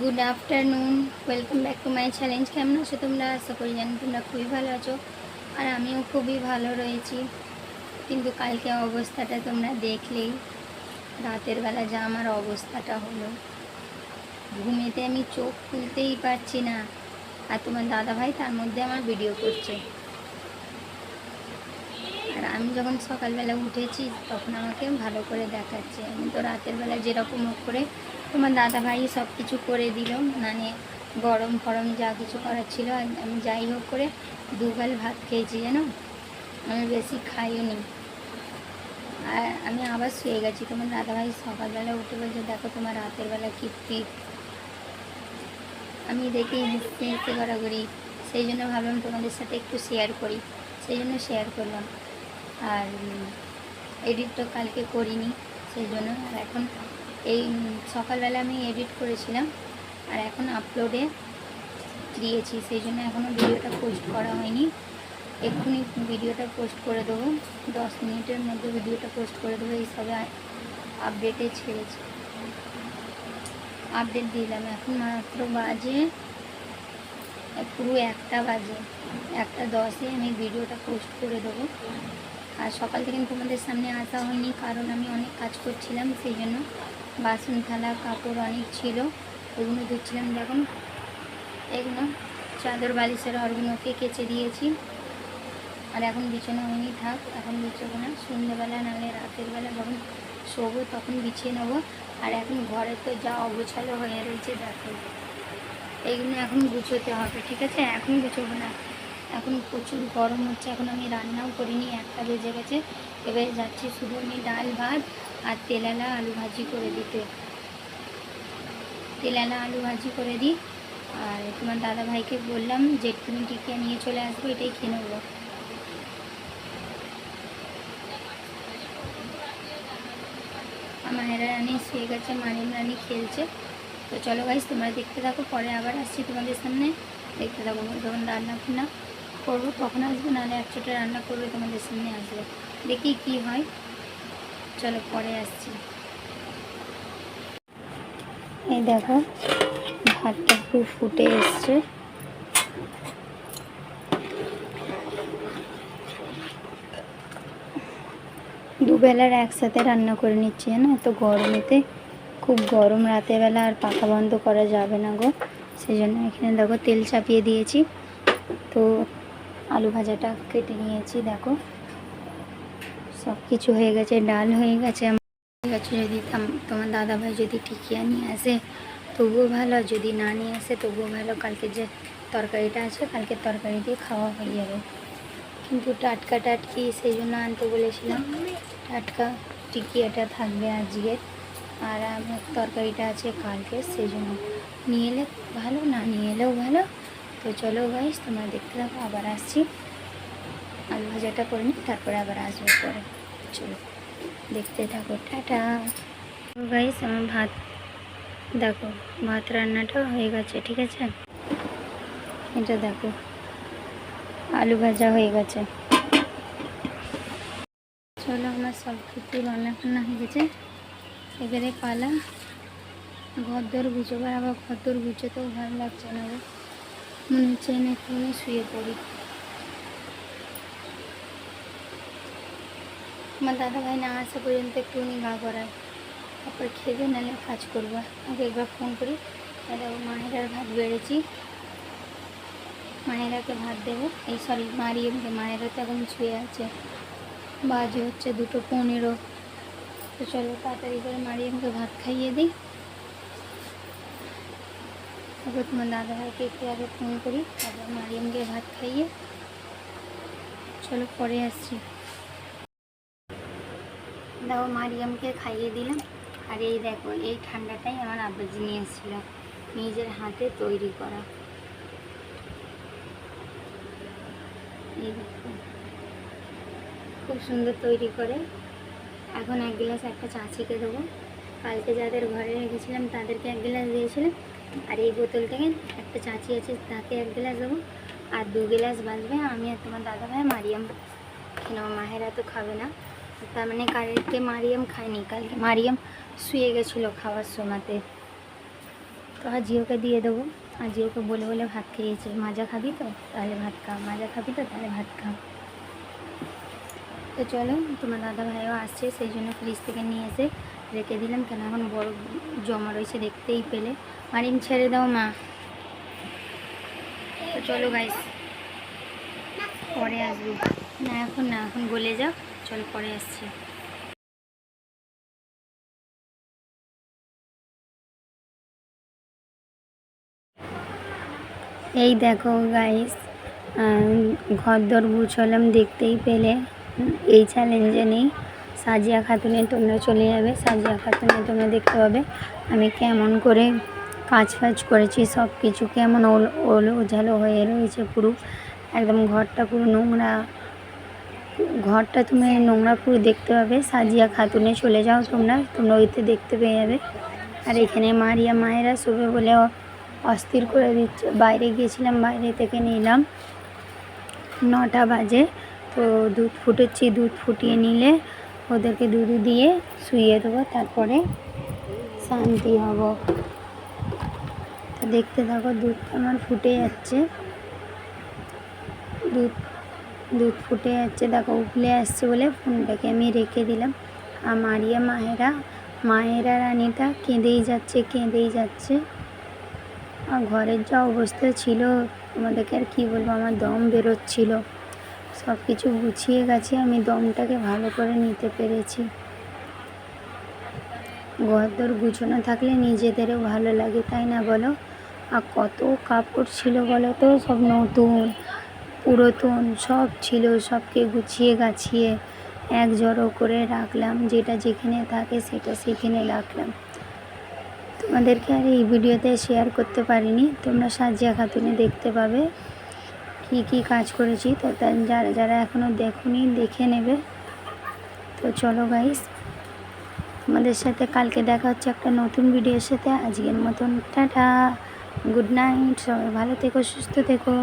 Good afternoon welcome back to my challenge কেমন আছো তোমরা? আশা করি জানি তোমরা খুবই ভালো আছো। আর আমিও খুবই ভালো রয়েছি। কিন্তু কালকে অবস্থাটা তোমরা দেখলেই রাতের বেলা যা আমার অবস্থাটা হলো। ঘুমেতে আমি চোখ খুলতেই পারছি না। আর তোমার দাদা ভাই তার মধ্যে আমার ভিডিও করছে। আর আমি যখন সকালবেলা উঠেছি, তখন আমাকে ভালো করে দেখাচ্ছে। আমি তো রাতের বেলা যেরকম করে তোমার দাদা ভাই সব কিছু করে দিল। মানে গরম ফরম যা কিছু করার ছিল আমি যাই হোক করে দুগাল ভাত খেয়েছি, জানো? আমি বেশি খাইও নি আর আমি আবার শুয়ে গেছি। তোমার দাদা ভাই সকালবেলা উঠে বলছে, দেখো তোমার রাতের বেলা কি ট্রিপ আমি দেখি হেসতে হেসতে করি সেই জন্য ভাবলাম তোমাদের সাথে একটু শেয়ার করি। সেই জন্য শেয়ার করলাম। আর এডিট তো কালকে করিনি। সেই জন্য আর এখন এই সকালবেলা আমি এডিট করেছিলাম আর এখন আপলোডে দিয়েছি, সেই জন্য এখনও ভিডিওটা পোস্ট করা হয়নি। এক্ষুনি ভিডিওটা পোস্ট করে দেবো। দশ মিনিটের মধ্যে ভিডিওটা পোস্ট করে দেবো, এই সবে আপডেটে ছেড়েছি। আপডেট দিলাম, এখন মাত্র বাজে, পুরো একটা বাজে, একটা দশে আমি ভিডিওটা পোস্ট করে দেবো। আর সকাল থেকে তোমাদের সামনে আসা হয়নি, কারণ আমি অনেক কাজ করছিলাম, সেই জন্য বাসন, থালা, কাপড় অনেক ছিল। ওগুলো ধুচ্ছিলাম দেখুন এগুলো চাদর, বালিশের অরগুলোকে কেচে দিয়েছি। আর এখন বিছানা হয়নি, থাক, এখন বিছাবো না। সন্ধ্যেবেলা নাহলে রাতের বেলা যখন শোবো তখন বিছিয়ে নেব। আর এখন ঘরে তো যা অগোছালো হয়ে রয়েছে, দেখো। এগুলো এখন গুছোতে হবে, ঠিক আছে? এখন গুছোবো না। এখন প্রচুর গরম হচ্ছে, এখন আমি রান্নাও করিনি, একটা বেজে গেছে। এবারে যাচ্ছি শুধু আমি ডাল ভাত আর তেলালা আলু ভাজি করে দিতে। তেলালা আলু ভাজি করে দিই। আর তোমার দাদা ভাইকে বললাম যে তুমি টিকিয়া নিয়ে চলে আসব, এটাই খেয়ে নেব। মায়েরা রানী শুয়ে গেছে মারিম রানী খেলছে। তো চলো গাইস তোমরা দেখতে থাকো, পরে আবার আসছি তোমাদের সামনে। দেখতে থাকো যখন রান্না ফান্না করব, তখন আসবে নাহলে একশোটা রান্না করবে, তোমাদের সামনে আসবে। দেখি কি হয়। চলো, পরে আসছি। এই দেখো, ভাতটা খুব ফুটে এসছে। দুবেলার একসাথে রান্না করে নিচ্ছি না এত গরমেতে, খুব গরম রাতেরবেলা আর পাখা বন্ধ করা যাবে না গো। সেই জন্য এখানে দেখো তেল চাপিয়ে দিয়েছি। তো আলু ভাজাটা কেটে নিয়েছি, দেখো। সব কিছু হয়ে গেছে, ডাল হয়ে গেছে। গেছে যদি তাম- তোমার দাদাভাই যদি টিকিয়া নিয়ে আসে, তবুও ভালো। যদি না নিয়ে আসে, তবুও ভালো। কালকে যে তরকারিটা আছে, কালকে তরকারি দিয়ে খাওয়া হয়ে যাবে। কিন্তু টাটকা টাটকি সেই জন্য আনতে বলেছিলাম। টাটকা টিকিয়াটা থাকবে আজকের আর আমার তরকারিটা আছে কালকে, সেই জন্য। নিয়ে এলে ভালো, না নিয়ে এলেও ভালো। তো চলো গাইস তোমরা দেখতে থাকো, আবার আসছি। আলু ভাজাটা করে নিই, তারপরে আবার আসব পরে। চলো, দেখতে থাকো, টাটা। গাইস আমার ভাত, দেখো, ভাত রান্নাটা হয়ে গেছে, ঠিক আছে? এটা দেখো, আলু ভাজা হয়ে গেছে। চলো, আমার সব কিছু রান্না টান্না হয়ে গেছে। এবারে পালা। ঘর দর গুছোবার আবার ঘর দর গুছোতেও ভালো লাগছে না মনে হচ্ছে না একটু শুয়ে পড়ি। আমার দাদা ভাই না আসা পর্যন্ত একটুখানি গা করায় তারপর খেতে নাহলে কাজ করব। আগে একবার ফোন করি, তাহলে মায়েরার ভাত বেড়েছি। মায়েরাকে ভাত দেবো। এই সরি মারিয়ামকে মায়েরা তো এখন শুয়ে আছে। বাজে হচ্ছে দুটো পনেরো। তো চলো তাড়াতাড়ি করে মারিয়ামকে ভাত খাইয়ে দিই। তোমার দাদা ভাইকে একটু আগে ফোন করি, তারপর মারিয়ামকে ভাত খাইয়ে চলো পরে আসছি। দেখো মারিয়ামকে খাইয়ে দিলাম, আর এই দেখো, এই ঠান্ডাটাই আমার আব্বাজি নিয়ে এসেছিল, নিজের হাতে তৈরি করা। এই দেখো, খুব সুন্দর তৈরি করে। এখন এক গ্লাস একটা চাচিকে দেবো। কালকে যাদের ঘরে রেখেছিলাম, তাদেরকে এক গ্লাস দিয়েছিলাম। আর এই বোতল থেকে একটা চাচি আছে, তাকে এক গ্লাস দেবো। আর দু গ্লাস বাঁচবে আমি আর তোমার দাদা ভাই মারিয়াম। খেলাম মাহেরা তো খাবে না। তার মানে কালকে মারিয়াম খায়নি, কালকে মারিয়াম শুয়ে গেছিল খাওয়ার সময়তে। তো আর জিওকে দিয়ে দেবো। আর জিওকে বলে বলে ভাত খেয়েছে। মাজা খাবি তো? তাহলে ভাত খা। মাজা খাবি তো? তাহলে ভাত খা। তো চলো, তোমার দাদা ভাইও আসছে, সেই জন্য ফ্রিজ থেকে নিয়ে এসে রেখে দিলাম, কেন এখন বরফ জমা রয়েছে দেখতেই পেলে। মারিম, ছেড়ে দাও মা। চলো গাইস পরে আসব। না, এখন না, এখন গলে যাও। চলো পরে আসছি। এই দেখো গাইস ঘর দর গুছলাম দেখতেই পেলে। এই চ্যালেঞ্জে নেই। সাজিয়া খাতুনে তোমরা চলে যাবে, সাজিয়া খাতুনে তোমরা দেখতে পাবে আমি কেমন করে কাজ ফাজ করেছি সব কিছু কেমন ওল ওল, ওঝালো হয়ে রয়েছে পুরো। একদম ঘরটা পুরো নোংরা। ঘরটা তুমি নোংরা পুরো দেখতে পাবে, সাজিয়া খাতুনে চলে যাও তোমরা তোমরা ওইতে দেখতে পেয়ে যাবে। আর এখানে মারিয়া মায়েরা শোবে বলে অস্থির করে দিচ্ছে। বাইরে গিয়েছিলাম, বাইরে থেকে নিলাম। নটা বাজে, তো দুধ ফুটেছি, দুধ ফুটিয়ে নিলে ওদেরকে দুধ দিয়ে শুইয়ে দেবো, তারপরে শান্তি হব। দেখতে থাকো দুধ আমার ফুটে যাচ্ছে। দুধ দুধ ফুটে যাচ্ছে। দেখো উবলে আসছে বলে ফোনটাকে আমি রেখে দিলাম। আর মারিয়া মায়েরা মায়েরা রানীটা কেঁদেই যাচ্ছে কেঁদেই যাচ্ছে। আর ঘরের যা অবস্থা ছিল, তোমাদেরকে আর কী বলব, আমার দম বেরোচ্ছিল। সব কিছু গুছিয়ে গেছে, আমি দমটাকে ভালো করে নিতে পেরেছি। ঘরদোর গুছানো থাকলে নিজেদেরও ভালো লাগে, তাই না বলো? আর কত কাপড় ছিল বলো তো, সব নতুন, পুরাতন, সব ছিল, সবকে গুছিয়ে গাছিয়ে এক জড়ো করে রাখলাম, যেটা যেখানে থাকে সেটা সেখানে রাখলাম। তোমাদেরকে আর এই ভিডিওতে শেয়ার করতে পারিনি, তোমরা সাজিয়া খাতুনে দেখতে পাবে। কি কি কাজ করেছি তো যারা যারা এখনও দেখুনি, দেখে নেবে। তো চলো গাইস আমাদের সাথে কালকে দেখা হচ্ছে একটা নতুন ভিডিওর সাথে। আজকের মতন টাটা গুড নাইট সবাই ভালো থেকো, সুস্থ থেকো।